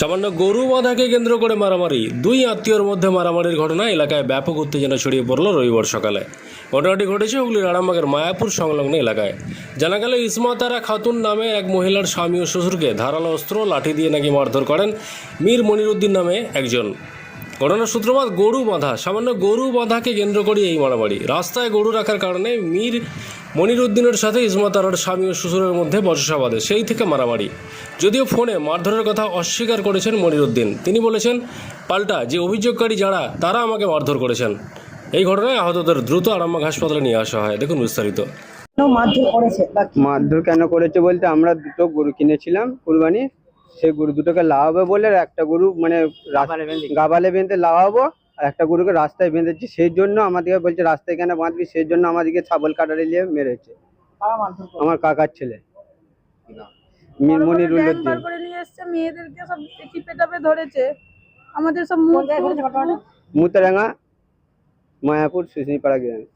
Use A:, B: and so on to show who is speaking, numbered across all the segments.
A: সামান্য গরু বাঁধাকে কেন্দ্র করে মারামারি। দুই আত্মীয়র মধ্যে মারামারির ঘটনা এলাকায় ব্যাপক উত্তেজনা ছড়িয়ে পড়ল রবিবার সকালে। ঘটনাটি ঘটেছে হুগলির আরামবাগের মায়াপুর সংলগ্ন এলাকায়। জানা গেল ইসমাতারা খাতুন নামে এক মহিলার স্বামী ও শ্বশুরকে ধারালো অস্ত্র, লাঠি দিয়ে নাকি মারধর করেন মীর মনিরুদ্দিন নামে একজন। ঘটনার সূত্রপাত, গরু বাঁধা। সামান্য গরু বাঁধাকে কেন্দ্র করে এই মারামারি। রাস্তায় গরু রাখার কারণে মীর মনিরুদ্দিনের সাথে ইসমাতারার স্বামী ও শ্বশুরের মধ্যে বচসা বাঁধে সেই থেকে মারামারি। যদিও ফোনে মারধরের কথা অস্বীকার করেছেন মনিরুদ্দিন। তিনি বলেছেন পাল্টা যে অভিযোগকারী যারা তারা আমাকে মারধর করেছেন। এই ঘটনায় আহতদের দ্রুত আরামবাগ হাসপাতালে নিয়ে আসা হয়। দেখুন বিস্তারিত।
B: মারধর
C: কেন করেছে বলতে আমরা দুটো গরু কিনেছিলাম কুরবানি সেই গরু দুটোকে লাগাবো বলে একটা গরু মানে গাবালে বেঁধে লাগাবো একটা গরুকে রাস্তায় বেঁধেছি সেই জন্য আমাদেরকে বলছে রাস্তায় কেন বাঁধবি? সেই জন্য আমাদেরকে ছাগল কাটারে নিয়ে মেরেছে। আমার কাকার ছেলে।
D: নিয়ে এসছে মেয়েদেরকে সব চিপে টাপে ধরেছে। আমাদের সব
C: মুতারাঙ্গা মায়াপুর গ্রামে।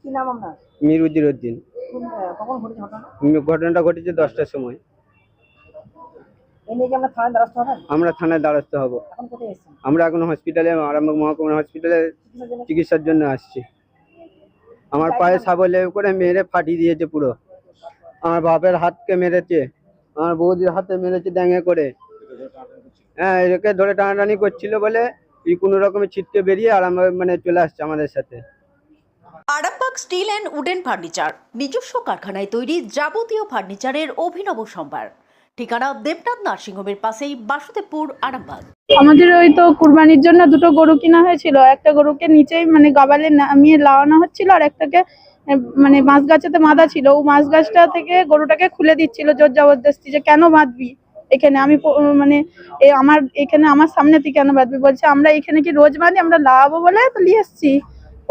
C: ঘটনাটা ঘটেছে দশটার সময়।
B: আমরা থানায় দ্বারস্থ
C: হব।
B: এখন
C: আমরা এখন হসপিটালে আরামবাগ মহকুমা হসপিটালে
B: চিকিৎসার জন্য?
C: আসছি। আমার পায়ে সাবলে করে মেরে ফাটিয়ে দিয়েছে পুরো। আমার বাপের হাতকে মেরেছে আমার বৌদির হাতে মেরেছে ড্যাঙে করে। হ্যাঁ একে ধরে টানাটানি করছিল বলে এই কোনো রকমের ছিটকে বেরিয়ে আর আমার মানে চলে আসছে আমাদের সাথে।
E: Arambag steel and wooden furniture নিজস্ব কারখানায় তৈরি যাবতীয় ফার্নিচারের অভিনব সম্ভার। ঠিকানা দেবনাথ নার্সিংহোমের পাশেই বাসুদেবপুর, আরামবাগ।
D: আমাদের ওই তো কুরবানির জন্য দুটো গরু কিনা হয়েছিল। একটা গরুকে নিচেই মানে গাবালে নামিয়ে লাগানো হচ্ছিল আর একটাকে মানে মাছ গাছেতে বাঁধা ছিল। ও মাছ গাছটা থেকে গরুটাকে খুলে দিচ্ছিল জোর জবরদস্তি যে, কেন বাঁধবি? এখানে আমি মানে আমার, এখানে আমার সামনে তুই কেন বাঁধবি? বলছে, আমরা এখানে কি রোজ বাঁধি? আমরা লাগাবো বলে তো নিয়ে এসছি।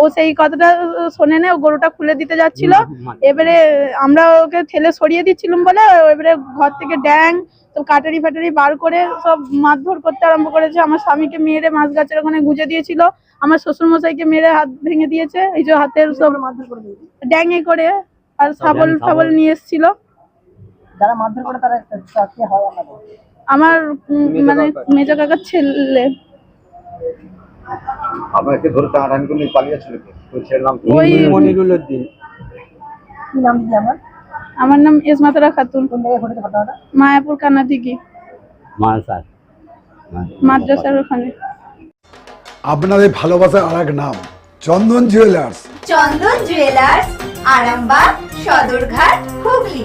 D: ও সেই কথাটা শোনে না ও গরুটা খুলে দিতে যাচ্ছিল। এবারে আমরা ওকে ঠেলে সরিয়ে দিচ্ছিলাম বলে এবারে ঘর থেকে ড্যাং সব কাটারি ফাটারি বার করে সব মারধর করতে আরম্ভ করেছে। আমার স্বামীকে মেরে মাছ গাছের ওখানে গুঁজে দিয়েছিল। আমার শ্বশুর মশাইকে মেরে হাত ভেঙে দিয়েছে। এই যে হাতের সব
B: দিয়েছে?
D: ড্যাঙে করে আর শাবল ফাবল নিয়ে এসেছিল।
B: যারা মারধর করে তারা কে হয়
D: আমার উম, মানে। মেজো কাকার ছেলে।
F: আপনাকে ধরে টানাটানি করে নিয়ে পালিয়েছিল ওই ছেলের নাম কি?
D: ওই
C: মনিরুল উদ্দিন।
B: কি নাম দিদি আমার?
D: আমার নাম খাতুন।
B: কোন জায়গায় ঘটেছে ঘটনাটা?
D: মায়াপুর কানাদিঘি মাদ্রাসার ওখানে।
G: আপনাদের ভালোবাসার আর এক নাম চন্দন জুয়েলার্স
H: চন্দন জুয়েলার্স আরামবাগ সদরঘাট হুগলি।